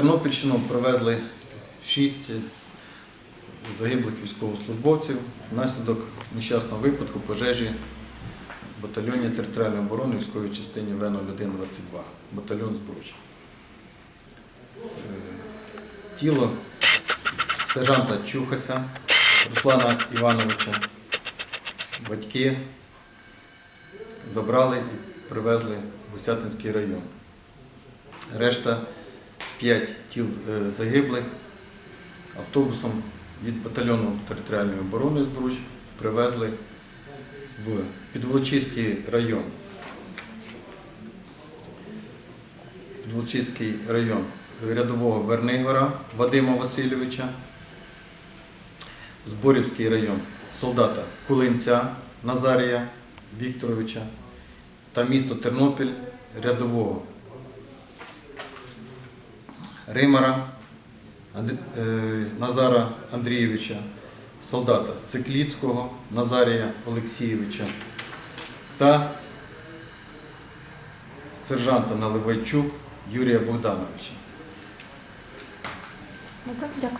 Тернопільщину привезли шість загиблих військовослужбовців внаслідок нещасного випадку пожежі в батальйоні територіальної оборони військової частині ВН-122, батальйон Збруч. Е, Тіло сержанта Чухася Руслана Івановича батьки забрали і привезли в Гусятинський район. Решта п'ять тіл е, загиблих автобусом від батальйону територіальної оборони Збруч привезли в Підволочиський район. Підволочиський район рядового Вернигора Вадима Васильовича, Зборівський район солдата Кулинця Назарія Вікторовича та місто Тернопіль рядового Римара е, Назара Андрійовича, солдата Секліцького Назарія Олексійовича та сержанта Наливайчук Юрія Богдановича. Дякую.